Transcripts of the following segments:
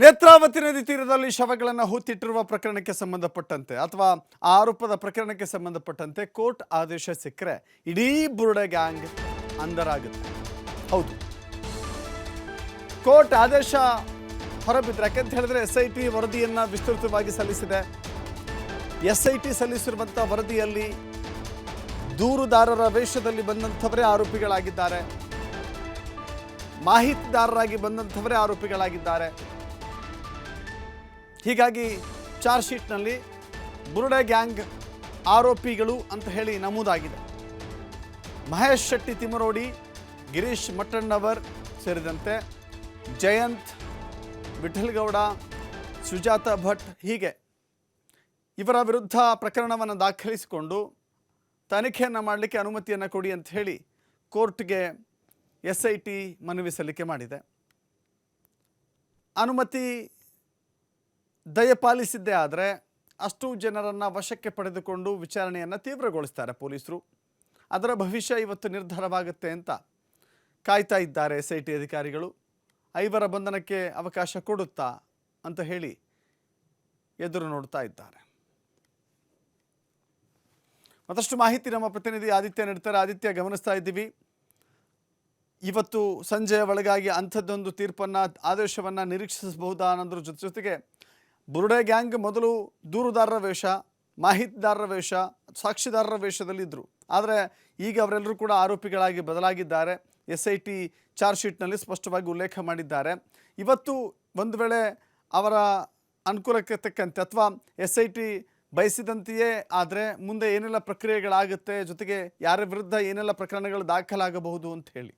ನೇತ್ರಾವತಿ ನದಿ ತೀರದಲ್ಲಿ ಶವಗಳನ್ನು ಹೊತ್ತಿಟ್ಟಿರುವ ಪ್ರಕರಣಕ್ಕೆ ಸಂಬಂಧಪಟ್ಟಂತೆ ಅಥವಾ ಆರೋಪದ ಪ್ರಕರಣಕ್ಕೆ ಸಂಬಂಧಪಟ್ಟಂತೆ ಕೋರ್ಟ್ ಆದೇಶ ಸಿಕ್ಕರೆ ಇಡೀ ಬುರುಡೆ ಗ್ಯಾಂಗ್ ಅಂದರಾಗುತ್ತೆ ಹೌದು. ಕೋರ್ಟ್ ಆದೇಶ ಹೊರಬಿದ್ರೆ, ಯಾಕಂತ ಹೇಳಿದ್ರೆ ಎಸ್ ಐ ಟಿ ವರದಿಯನ್ನು ವಿಸ್ತೃತವಾಗಿ ಸಲ್ಲಿಸಿದೆ. ಎಸ್ ಐ ಟಿ ಸಲ್ಲಿಸಿರುವಂಥ ವರದಿಯಲ್ಲಿ ದೂರುದಾರರ ವೇಷದಲ್ಲಿ ಬಂದಂಥವರೇ ಆರೋಪಿಗಳಾಗಿದ್ದಾರೆ. ಮಾಹಿತಿದಾರರಾಗಿ ಬಂದಂಥವರೇ ಆರೋಪಿಗಳಾಗಿದ್ದಾರೆ. ಹೀಗಾಗಿ ಚಾರ್ಜ್ ಶೀಟ್ನಲ್ಲಿ ಬುರುಡೆ ಗ್ಯಾಂಗ್ ಆರೋಪಿಗಳು ಅಂತ ಹೇಳಿ ನಮೂದಾಗಿದೆ. ಮಹೇಶ್ ಶೆಟ್ಟಿ ತಿಮರೋಡಿ ಗಿರೀಶ್ ಮಟ್ಟಣ್ಣವರ್ ಸೇರಿದಂತೆ ಜಯಂತ್, ವಿಠಲ್ಗೌಡ, ಸುಜಾತ ಭಟ್ ಹೀಗೆ ಇವರ ವಿರುದ್ಧ ಪ್ರಕರಣವನ್ನು ದಾಖಲಿಸಿಕೊಂಡು ತನಿಖೆಯನ್ನು ಮಾಡಲಿಕ್ಕೆ ಅನುಮತಿಯನ್ನು ಕೊಡಿ ಅಂತ ಹೇಳಿ ಕೋರ್ಟ್ಗೆ ಎಸ್ ಐ ಟಿ ಮನವಿ ಸಲ್ಲಿಕೆ ಮಾಡಿದೆ. ಅನುಮತಿ ದಯಪಾಲಿಸಿದ್ದೇ ಆದರೆ ಅಷ್ಟು ಜನರನ್ನು ವಶಕ್ಕೆ ಪಡೆದುಕೊಂಡು ವಿಚಾರಣೆಯನ್ನು ತೀವ್ರಗೊಳಿಸ್ತಾರೆ ಪೊಲೀಸರು. ಅದರ ಭವಿಷ್ಯ ಇವತ್ತು ನಿರ್ಧಾರವಾಗುತ್ತೆ ಅಂತ ಕಾಯ್ತಾ ಇದ್ದಾರೆ ಎಸ್ ಐ ಟಿ ಅಧಿಕಾರಿಗಳು. ಐವರ ಬಂಧನಕ್ಕೆ ಅವಕಾಶ ಕೊಡುತ್ತಾ ಅಂತ ಹೇಳಿ ಎದುರು ನೋಡ್ತಾ ಇದ್ದಾರೆ. ಮತ್ತಷ್ಟು ಮಾಹಿತಿ ನಮ್ಮ ಪ್ರತಿನಿಧಿ ಆದಿತ್ಯ ನೀಡ್ತಾರೆ. ಆದಿತ್ಯ, ಗಮನಿಸ್ತಾ ಇದ್ದೀವಿ. ಇವತ್ತು ಸಂಜೆಯ ಒಳಗಾಗಿ ಅಂಥದ್ದೊಂದು ತೀರ್ಪನ್ನು, ಆದೇಶವನ್ನು ನಿರೀಕ್ಷಿಸಬಹುದಾ ಅನ್ನೋದ್ರ ಜೊತೆ ಜೊತೆಗೆ ಬುರುಡೆ ಗ್ಯಾಂಗ್ ಮೊದಲು ದೂರುದಾರರ ವೇಷ, ಮಾಹಿತಿದಾರರ ವೇಷ, ಸಾಕ್ಷಿದಾರರ ವೇಷದಲ್ಲಿದ್ದರು ಆದರೆ ಈಗ ಅವರೆಲ್ಲರೂ ಕೂಡ ಆರೋಪಿಗಳಾಗಿ ಬದಲಾಗಿದ್ದಾರೆ. ಎಸ್ ಐ ಟಿ ಚಾರ್ಜ್ ಶೀಟ್ನಲ್ಲಿ ಸ್ಪಷ್ಟವಾಗಿ ಉಲ್ಲೇಖ ಮಾಡಿದ್ದಾರೆ. ಇವತ್ತು ಒಂದು ವೇಳೆ ಅವರ ಅನುಕೂಲಕ್ಕೆ ತಕ್ಕಂತೆ ಅಥವಾ ಎಸ್ ಐ ಟಿ ಬಯಸಿದಂತೆಯೇ ಆದರೆ ಮುಂದೆ ಏನೆಲ್ಲ ಪ್ರಕ್ರಿಯೆಗಳಾಗುತ್ತೆ, ಜೊತೆಗೆ ಯಾರ ವಿರುದ್ಧ ಏನೆಲ್ಲ ಪ್ರಕರಣಗಳು ದಾಖಲಾಗಬಹುದು ಅಂತ ಹೇಳಿ.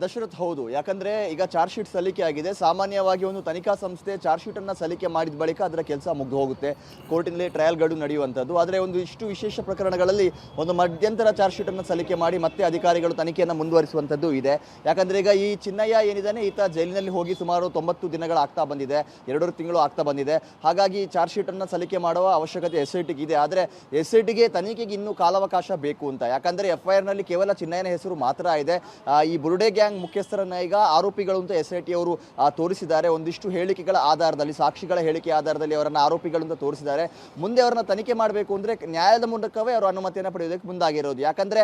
ದಶರಥ್ ಹೌದು. ಯಾಕಂದ್ರೆ ಈಗ ಚಾರ್ಜ್ ಶೀಟ್ ಸಲ್ಲಿಕೆ ಆಗಿದೆ. ಸಾಮಾನ್ಯವಾಗಿ ಒಂದು ತನಿಖಾ ಸಂಸ್ಥೆ ಚಾರ್ಜ್ ಶೀಟ್ ಅನ್ನ ಸಲ್ಲಿಕೆ ಮಾಡಿದ ಬಳಿಕ ಅದರ ಕೆಲಸ ಮುಗ್ದು ಹೋಗುತ್ತೆ ಕೋರ್ಟಿನಲ್ಲಿ ಟ್ರಯಲ್ಗಳು ನಡೆಯುವಂಥದ್ದು. ಆದರೆ ಒಂದು ಇಷ್ಟು ವಿಶೇಷ ಪ್ರಕರಣಗಳಲ್ಲಿ ಒಂದು ಮಧ್ಯಂತರ ಚಾರ್ಜ್ ಶೀಟ್ ಅನ್ನು ಸಲ್ಲಿಕೆ ಮಾಡಿ ಮತ್ತೆ ಅಧಿಕಾರಿಗಳು ತನಿಖೆಯನ್ನು ಮುಂದುವರಿಸುವಂಥದ್ದು ಇದೆ. ಯಾಕಂದ್ರೆ ಈಗ ಈ ಚಿನ್ನಯ್ಯ ಏನಿದ್ದಾನೆ, ಈತ ಜೈಲಿನಲ್ಲಿ ಹೋಗಿ ಸುಮಾರು ತೊಂಬತ್ತು ದಿನಗಳಾಗ್ತಾ ಬಂದಿದೆ. ಎರಡೂರು ತಿಂಗಳು ಆಗ್ತಾ ಬಂದಿದೆ. ಹಾಗಾಗಿ ಚಾರ್ಜ್ ಶೀಟ್ ಅನ್ನ ಸಲ್ಲಿಕೆ ಮಾಡುವ ಅವಶ್ಯಕತೆ ಎಸ್ ಐ ಇದೆ. ಆದರೆ ಎಸ್ ಐ ತನಿಖೆಗೆ ಇನ್ನೂ ಕಾಲಾವಕಾಶ ಬೇಕು ಅಂತ. ಯಾಕಂದ್ರೆ ಎಫ್ ಐ ಕೇವಲ ಚಿನ್ನಯ್ಯನ ಹೆಸರು ಮಾತ್ರ ಇದೆ. ಈ ಬುರುಡೆ ಗ್ಯಾಂಗ್ ಮುಖ್ಯಸ್ಥರನ್ನ ಈಗ ಆರೋಪಿಗಳು ಅಂತ ಎಸ್ ಐ ಟಿ ಅವರು ತೋರಿಸಿದ್ದಾರೆ. ಒಂದಿಷ್ಟು ಹೇಳಿಕೆಗಳ ಆಧಾರದಲ್ಲಿ, ಸಾಕ್ಷಿಗಳ ಹೇಳಿಕೆ ಆಧಾರದಲ್ಲಿ ಅವರನ್ನು ಆರೋಪಿಗಳು ಅಂತ ತೋರಿಸಿದ್ದಾರೆ. ಮುಂದೆ ಅವರನ್ನ ತನಿಖೆ ಮಾಡಬೇಕು ಅಂದ್ರೆ ನ್ಯಾಯದ ಮೂಲಕವೇ ಅವರು ಅನುಮತಿಯನ್ನು ಪಡೆಯೋದಕ್ಕೆ ಮುಂದಾಗಿರೋದು. ಯಾಕಂದ್ರೆ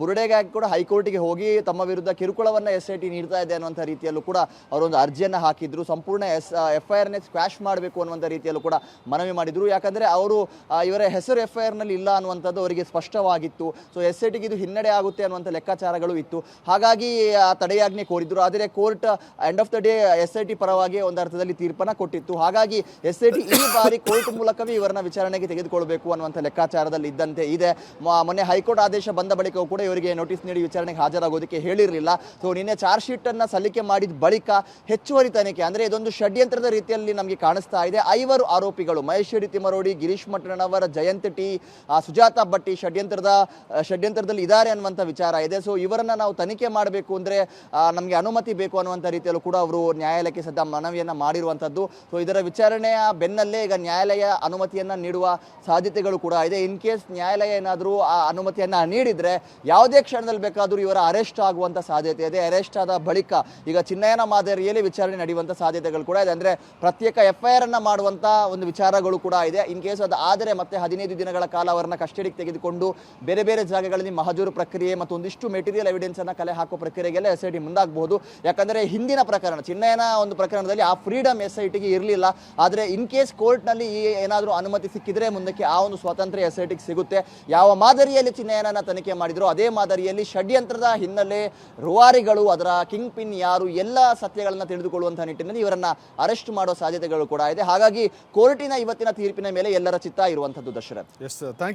ಬುರುಡೆ ಗ್ಯಾಂಗ್ ಕೂಡ ಹೈಕೋರ್ಟಿಗೆ ಹೋಗಿ ತಮ್ಮ ವಿರುದ್ಧ ಕಿರುಕುಳವನ್ನ ಎಸ್ ಐ ಟಿ ನೀಡ್ತಾ ಇದೆ ಅನ್ನುವಂಥ ರೀತಿಯಲ್ಲೂ ಕೂಡ ಅವರೊಂದು ಅರ್ಜಿಯನ್ನು ಹಾಕಿದ್ರು. ಸಂಪೂರ್ಣ ಎಸ್ ಎಫ್ ಐ ಆರ್ನೇ ಸ್ಕ್ವಾಶ್ ಮಾಡಬೇಕು ಅನ್ನುವಂಥ ರೀತಿಯಲ್ಲೂ ಕೂಡ ಮನವಿ ಮಾಡಿದ್ರು. ಯಾಕಂದ್ರೆ ಅವರು ಇವರ ಹೆಸರು ಎಫ್ ಐ ಆರ್ನಲ್ಲಿ ಇಲ್ಲ ಅನ್ನುವಂಥದ್ದು ಅವರಿಗೆ ಸ್ಪಷ್ಟವಾಗಿತ್ತು. ಸೊ ಎಸ್ ಐ ಟಿಗೆ ಇದು ಹಿನ್ನಡೆ ಆಗುತ್ತೆ ಅನ್ನುವಂಥ ಲೆಕ್ಕಾಚಾರಗಳು ಇತ್ತು. ಹಾಗಾಗಿ ಆ ತಡೆಯಾಜ್ಞೆ ಕೋರಿದ್ರು. ಆದರೆ court end of the day S I T ಪರವಾಗಿ ಒಂದು ಅರ್ಥದಲ್ಲಿ ತೀರ್ಪನ್ನ ಕೊಟ್ಟಿತ್ತು. ಹಾಗಾಗಿ ಎಸ್ ಐ ಟಿ ಈ ಬಾರಿ ಕೋರ್ಟ್ ಮೂಲಕವೇ ಇವರನ್ನ ವಿಚಾರಣೆಗೆ ತೆಗೆದುಕೊಳ್ಬೇಕು ಅನ್ನುವಂಥ ಲೆಕ್ಕಾಚಾರದಲ್ಲಿ ಇದ್ದಂತೆ ಇದೆ. ಮೊನ್ನೆ ಹೈಕೋರ್ಟ್ ಆದೇಶ ಬಂದ ಬಳಿಕವೂ ಕೂಡ ಇವರಿಗೆ ನೋಟಿಸ್ ನೀಡಿ ವಿಚಾರಣೆಗೆ ಹಾಜರಾಗೋದಕ್ಕೆ ಹೇಳಿರಲಿಲ್ಲ. ಸೊ ನಿನ್ನೆ ಚಾರ್ಜ್ ಶೀಟ್ ಅನ್ನ ಸಲ್ಲಿಕೆ ಮಾಡಿದ ಬಳಿಕ ಹೆಚ್ಚುವರಿ ತನಿಖೆ, ಅಂದ್ರೆ ಇದೊಂದು ಷಡ್ಯಂತ್ರದ ರೀತಿಯಲ್ಲಿ ನಮಗೆ ಕಾಣಿಸ್ತಾ ಇದೆ. ಐವರು ಆರೋಪಿಗಳು ಮಹೇಶ್ವರಿ ತಿಮರೋಡಿ ಗಿರೀಶ್ ಮಟ್ಟಣ್ಣವರ ಜಯಂತ್ ಟಿ ಸುಜಾತ ಭಟ್ಟಿ ಷಡ್ಯಂತ್ರದ, ಷಡ್ಯಂತ್ರದಲ್ಲಿ ಇದ್ದಾರೆ ಅನ್ನುವಂಥ ವಿಚಾರ ಇದೆ. ಸೊ ಇವರನ್ನ ನಾವು ತನಿಖೆ ಮಾಡಬೇಕು ಅಂದ್ರೆ ಆ, ನಮಗೆ ಅನುಮತಿ ಬೇಕು ಅನ್ನುವಂಥ ರೀತಿಯಲ್ಲೂ ಕೂಡ ಅವರು ನ್ಯಾಯಾಲಯಕ್ಕೆ ಸದ್ದ ಮನವಿಯನ್ನ ಮಾಡಿರುವಂಥದ್ದು. ಸೊ ಇದರ ವಿಚಾರಣೆಯ ಬೆನ್ನಲ್ಲೇ ಈಗ ನ್ಯಾಯಾಲಯ ಅನುಮತಿಯನ್ನ ನೀಡುವ ಸಾಧ್ಯತೆಗಳು ಕೂಡ ಇದೆ. ಇನ್ ಕೇಸ್ ನ್ಯಾಯಾಲಯ ಏನಾದರೂ ಆ ಅನುಮತಿಯನ್ನ ನೀಡಿದ್ರೆ ಯಾವುದೇ ಕ್ಷಣದಲ್ಲಿ ಬೇಕಾದರೂ ಇವರ ಅರೆಸ್ಟ್ ಆಗುವಂತ ಸಾಧ್ಯತೆ ಇದೆ. ಅರೆಸ್ಟ್ ಆದ ಬಳಿಕ ಈಗ ಚಿನ್ನಯನ ಮಾದರಿಯಲ್ಲಿ ವಿಚಾರಣೆ ನಡೆಯುವಂತ ಸಾಧ್ಯತೆಗಳು ಕೂಡ ಇದೆ. ಅಂದ್ರೆ ಪ್ರತ್ಯೇಕ ಎಫ್ ಐ ಆರ್ ಅನ್ನ ಮಾಡುವಂತ ಒಂದು ವಿಚಾರಗಳು ಕೂಡ ಇದೆ. ಇನ್ ಕೇಸ್ ಅದು ಆದರೆ ಮತ್ತೆ ಹದಿನೈದು ದಿನಗಳ ಕಾಲ ಅವರನ್ನ ಕಸ್ಟಡಿಗೆ ತೆಗೆದುಕೊಂಡು ಬೇರೆ ಬೇರೆ ಜಾಗಗಳಲ್ಲಿ ಮಹಜೂರು ಪ್ರಕ್ರಿಯೆ ಮತ್ತು ಒಂದಿಷ್ಟು ಮೆಟೀರಿಯಲ್ ಎವಿಡೆನ್ಸ್ ಅನ್ನ ಕಲೆ ಹಾಕೋ ಪ್ರಕ್ರಿಯೆಗೆಲ್ಲ ಎಸ್ ಐ ಟಿ ಮುಂದಾಗಬಹುದು. ಯಾಕಂದ್ರೆ ಹಿಂದಿನ ಪ್ರಕರಣ ಚಿನ್ನಯನ ಒಂದು ಪ್ರಕರಣದಲ್ಲಿ ಆ ಫ್ರೀಡಮ್ ಎಸ್ ಐ ಟಿಗೆ ಇರಲಿಲ್ಲ. ಆದರೆ ಇನ್ ಕೇಸ್ ಕೋರ್ಟ್ನಲ್ಲಿ ಈ ಏನಾದರೂ ಅನುಮತಿ ಸಿಕ್ಕಿದ್ರೆ ಮುಂದಕ್ಕೆ ಆ ಒಂದು ಸ್ವಾತಂತ್ರ್ಯ ಎಸ್ ಐ ಟಿಗೆ ಸಿಗುತ್ತೆ. ಯಾವ ಮಾದರಿಯಲ್ಲಿ ಚಿನ್ನಯನ ತನಿಖೆ ಮಾಡಿದ್ರು ಅದೇ ಮಾದರಿಯಲ್ಲಿ ಷಡ್ಯಂತ್ರದ ಹಿನ್ನೆಲೆ ರುವಾರಿಗಳು, ಅದರ ಕಿಂಗ್ ಪಿನ್ ಯಾರು, ಎಲ್ಲ ಸತ್ಯಗಳನ್ನ ತಿಳಿದುಕೊಳ್ಳುವಂತಹ ನಿಟ್ಟಿನಲ್ಲಿ ಇವರನ್ನ ಅರೆಸ್ಟ್ ಮಾಡೋ ಸಾಧ್ಯತೆಗಳು ಕೂಡ ಇದೆ. ಹಾಗಾಗಿ ಕೋರ್ಟಿನ ಇವತ್ತಿನ ತೀರ್ಪಿನ ಮೇಲೆ ಎಲ್ಲರ ಚಿತ್ತ ಇರುವಂತದ್ದು ದಶರಥ್.